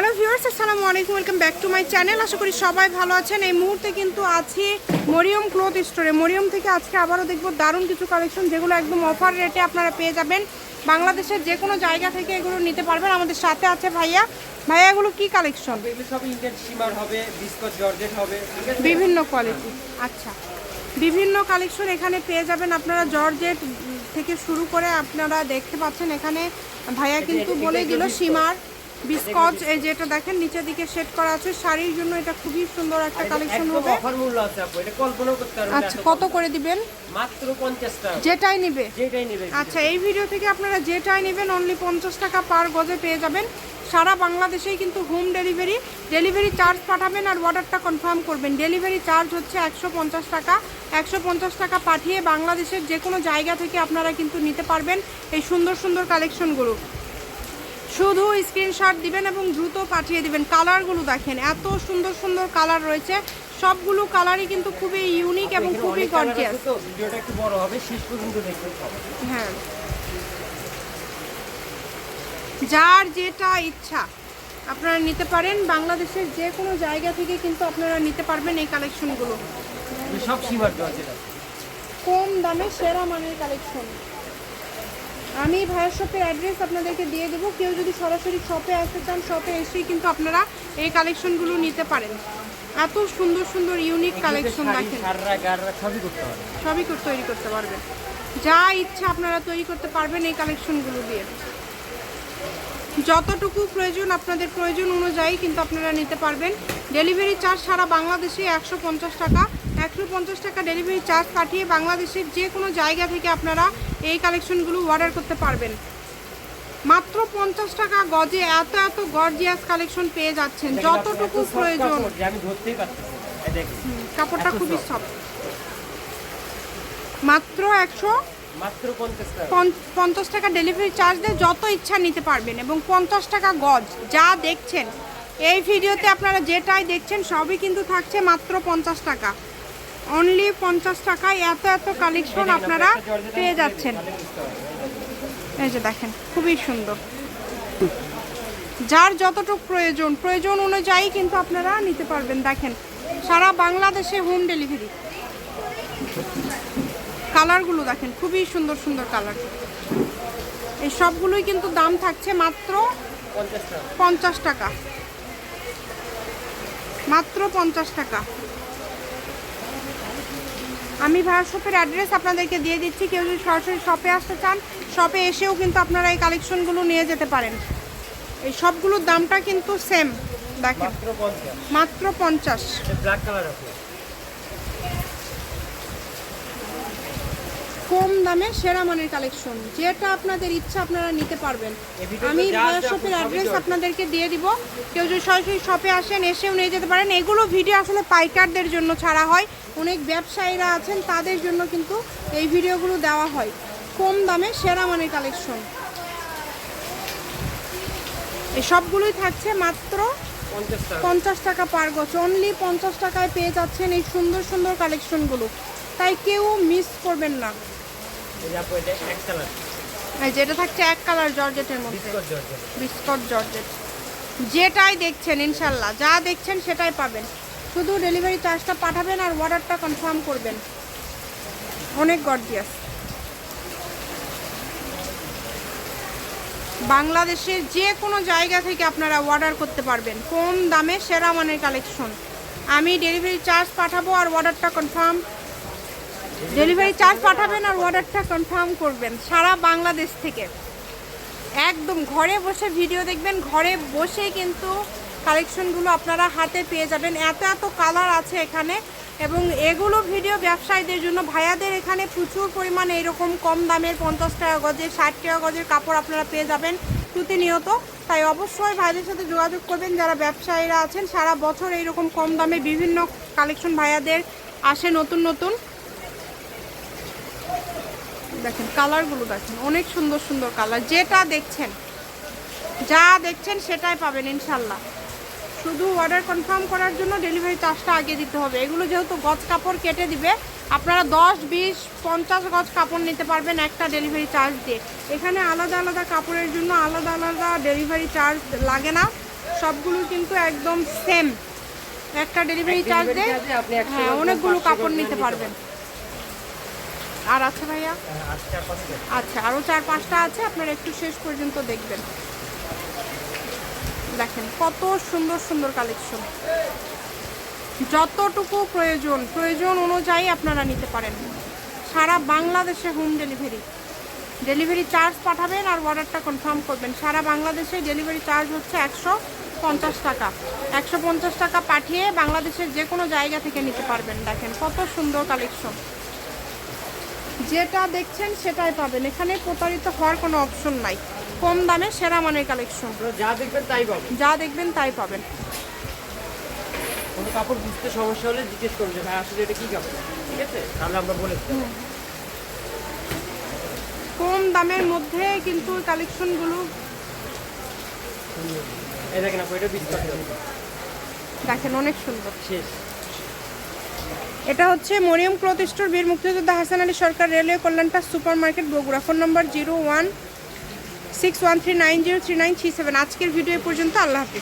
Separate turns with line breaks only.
Hello viewers আসসালামু আলাইকুম welcome back to my channel. আশা করি সবাই ভালো আছেন। এই মুহূর্তে কিন্তু আছি মরিয়ম ক্লথ স্টোরে। মরিয়ম থেকে আজকে আবারও দেখব দারুণ কিছু কালেকশন যেগুলো একদম অফার রেটে আপনারা পেয়ে যাবেন। বাংলাদেশের যে কোনো জায়গা থেকে এগুলো নিতে পারবেন। আমাদের সাথে আছে ভাইয়া। ভাইয়া এগুলো কি কালেকশন?
এগুলো সব ইন্ডিয়ান সীমার হবে বিস্কট জর্জেট হবে
বিভিন্ন কোয়ালিটি আচ্ছা। বিভিন্ন কালেকশন এখানে পেয়ে যাবেন আপনারা। জর্জেট থেকে শুরু করে আপনারা দেখতে পাচ্ছেন এখানে। ভাইয়া কিন্তু বলে দিল সীমার বিস্কচ এই যেটা দেখেন নিচের দিকে সেট করা আছে। শাড়ির জন্য এটা খুবই সুন্দর একটা কালেকশন হবে।
অফার মূল্য আছে আপু এটা কল্পনাও করতে পারবেন
আচ্ছা কত করে দিবেন?
মাত্র 50 টাকা।
যেটাই নিবে।
যেটাই নেবে
আচ্ছা এই ভিডিও থেকে আপনারা যেটাই নেবেন অনলি পঞ্চাশ টাকা পার গজে পেয়ে যাবেন। সারা বাংলাদেশেই কিন্তু হোম ডেলিভারি ডেলিভারি চার্জ পাঠাবেন আর অর্ডারটা কনফার্ম করবেন। ডেলিভারি চার্জ হচ্ছে একশো পঞ্চাশ টাকা। একশো পঞ্চাশ টাকা পাঠিয়ে বাংলাদেশের যে কোনো জায়গা থেকে আপনারা কিন্তু নিতে পারবেন এই সুন্দর সুন্দর কালেকশনগুলো শুধু স্ক্রিনশট দিবেন এবং দ্রুত পাঠিয়ে দিবেন। কালারগুলো দেখেন এত সুন্দর সুন্দর কালার রয়েছে। সবগুলো কালারই কিন্তু খুবই ইউনিক এবং খুবই গর্জিয়াস
ভিডিওটা একটু বড় হবে শেষ পর্যন্ত দেখবেন
হ্যাঁ। যার যেটা ইচ্ছা আপনারা নিতে পারেন। বাংলাদেশের যে কোনো জায়গা থেকে কিন্তু আপনারা নিতে পারবেন এই কালেকশনগুলো
সব
কম দামে সেরা মানের কালেকশন আমি ভাইয়ের শপের অ্যাড্রেস আপনাদেরকে দিয়ে দেবো। কেউ যদি সরাসরি শপে আসতে চান শপে এসেই কিন্তু আপনারা এই কালেকশনগুলো নিতে পারেন। এত সুন্দর সুন্দর ইউনিক কালেকশন দেখেন।
সবই
তৈরি করতে পারবেন। যা ইচ্ছা আপনারা তৈরি করতে পারবেন এই কালেকশনগুলো দিয়ে। যতটুকু প্রয়োজন আপনাদের প্রয়োজন অনুযায়ী কিন্তু আপনারা নিতে পারবেন। ডেলিভারি চার্জ সারা বাংলাদেশে একশো পঞ্চাশ টাকা। একশো পঞ্চাশ টাকা ডেলিভারি চার্জ কাটিয়ে বাংলাদেশের যে কোনো জায়গা থেকে আপনারা এই কালেকশনগুলো অর্ডার করতে পারবেন। মাত্র পঞ্চাশ টাকা গজে এত এত গর্জিয়াস কালেকশন পেয়ে যাচ্ছেন। যতটুকু প্রয়োজন। কাপড়টা খুবই। সফট মাত্র একশো
মাত্র 50 টাকা।
পঞ্চ- পঞ্চাশ টাকা ডেলিভারি চার্জ দিয়ে যত ইচ্ছা নিতে পারবেন এবং পঞ্চাশ টাকা গজ যা দেখছেন। এই ভিডিওতে আপনারা যেটাই দেখছেন সবই কিন্তু থাকছে মাত্র পঞ্চাশ টাকা। অনলি পঞ্চাশ টাকায় এত এত কালেকশন আপনারা পেয়ে যাচ্ছেন। এই যে দেখেন, খুবই সুন্দর। যার যতটুকু প্রয়োজন প্রয়োজন অনুযায়ী কিন্তু আপনারা নিতে পারবেন। দেখেন, সারা বাংলাদেশে হোম ডেলিভারি কালারগুলো দেখেন, খুবই সুন্দর সুন্দর কালার। এই সবগুলোই কিন্তু দাম থাকছে মাত্র পঞ্চাশ টাকা। মাত্র পঞ্চাশ টাকা। আমি ভাড়া শপের অ্যাড্রেস আপনাদেরকে দিয়ে দিচ্ছি। কেউ যদি সরাসরি শপে আসতে চান শপে এসেও কিন্তু আপনারা এই কালেকশনগুলো নিয়ে যেতে পারেন। এই সবগুলোর দামটা কিন্তু সেম দেখেন।
মাত্র
পঞ্চাশ।
ব্ল্যাক কালার
কম দামে সেরা মানের কালেকশন যেটা আপনাদের ইচ্ছা আপনারা নিতে পারবেন। আমি শপের অ্যাড্রেস আপনাদেরকে দিয়ে দিব। কেউ যদি সরাসরি শপে আসেন এসেও নিয়ে যেতে পারেন। এগুলো ভিডিও আসলে পাইকারদের জন্য ছাড়া হয়। অনেক ব্যবসায়ীরা আছেন তাদের জন্য কিন্তু এই ভিডিওগুলো দেওয়া হয়। কম দামে সেরা মানের কালেকশন এই সবগুলোই থাকছে মাত্র পঞ্চাশ টাকা। পার গছ অনলি পঞ্চাশ টাকায় পেয়ে যাচ্ছেন এই সুন্দর সুন্দর কালেকশনগুলো তাই কেউ মিস করবেন না।
এই যে এটা
থাকছে এক কালার জর্জেটের মধ্যে।
Biscuit georgette.
Biscuit georgette. যেটাই দেখছেন ইনশাল্লাহ যা দেখছেন সেটাই পাবেন। শুধু ডেলিভারি চার্জটা পাঠাবেন আর অর্ডারটা কনফার্ম করবেন। অনেক গর্জিয়াস বাংলাদেশের যে কোনো জায়গা থেকে আপনারা অর্ডার করতে পারবেন। কম দামে সেরা মানের কালেকশন আমি ডেলিভারি চার্জ পাঠাবো আর অর্ডারটা কনফার্ম ডেলিভারি চার্জ পাঠাবেন আর অর্ডারটা কনফার্ম করবেন সারা বাংলাদেশ থেকে। একদম ঘরে বসে ভিডিও দেখবেন, ঘরে বসে কিন্তু কালেকশনগুলো আপনারা হাতে পেয়ে যাবেন। এত এত কালার আছে এখানে এবং এগুলো ভিডিও ব্যবসায়ীদের জন্য, ভাইয়াদের এখানে প্রচুর পরিমাণ এইরকম কম দামের পঞ্চাশ টাকা গজের, ষাট টাকা গজের কাপড় আপনারা পেয়ে যাবেন প্রতিনিয়ত। তাই অবশ্যই ভাইদের সাথে যোগাযোগ করবেন। যারা ব্যবসায়ীরা আছেন, সারা বছর এইরকম কম দামে বিভিন্ন কালেকশন ভাইয়াদের আসে নতুন নতুন। দেখেন কালারগুলো দেখেন অনেক সুন্দর সুন্দর কালার যেটা দেখছেন যা দেখছেন সেটাই পাবেন ইনশাল্লাহ শুধু অর্ডার কনফার্ম করার জন্য ডেলিভারি চার্জটা আগে দিতে হবে। এগুলো যেহেতু গজ কাপড় কেটে দিবে আপনারা দশ বিশ পঞ্চাশ গজ কাপড় নিতে পারবেন একটা ডেলিভারি চার্জ দিয়ে। এখানে আলাদা আলাদা কাপড়ের জন্য আলাদা আলাদা ডেলিভারি চার্জ লাগে না। সবগুলো কিন্তু একদম সেম একটা ডেলিভারি চার্জ দেয় হ্যাঁ অনেকগুলো কাপড় নিতে পারবেন। আর আছে ভাইয়া?
আচ্ছা
আরও চার পাঁচটা আছে, আপনারা একটু শেষ পর্যন্ত দেখবেন। দেখেন, কত সুন্দর সুন্দর কালেকশন যতটুকু প্রয়োজন প্রয়োজন অনুযায়ী আপনারা নিতে পারেন। সারা বাংলাদেশে হোম ডেলিভারি ডেলিভারি চার্জ পাঠাবেন আর অর্ডারটা কনফার্ম করবেন। সারা বাংলাদেশে ডেলিভারি চার্জ হচ্ছে একশো পঞ্চাশ টাকা। একশো পঞ্চাশ টাকা পাঠিয়ে বাংলাদেশের যে কোনো জায়গা থেকে নিতে পারবেন। দেখেন, কত সুন্দর কালেকশন যেটা দেখছেন সেটাই পাবেন। এখানে প্রতারিত হওয়ার কোনো অপশন নাই। কম দামে সেরা মানের কালেকশন
যা দেখবেন তাই পাবেন।
যা দেখবেন তাই পাবেন।
কোনো কাপড় বুঝতে সমস্যা হলে জিজ্ঞেস করুন যে ভাই আসলে এটা কি কাপড়? ঠিক আছে? তাহলে আমরা বলে
কম দামের মধ্যে কিন্তু কালেকশনগুলো
এই দেখেন আপু এটা বিস্কুট
দেখেন অনেক সুন্দর।
শেষ।
এটা হচ্ছে মরিয়ম ক্লথ স্টোর, বীর মুক্তিযোদ্ধা Hasan Ali Sarkar, railway কল্যাণটা supermarket Bogura. Phone number zero one six one three nine zero three nine three seven. আজকের ভিডিও পর্যন্ত, আল্লাহ হাফিজ।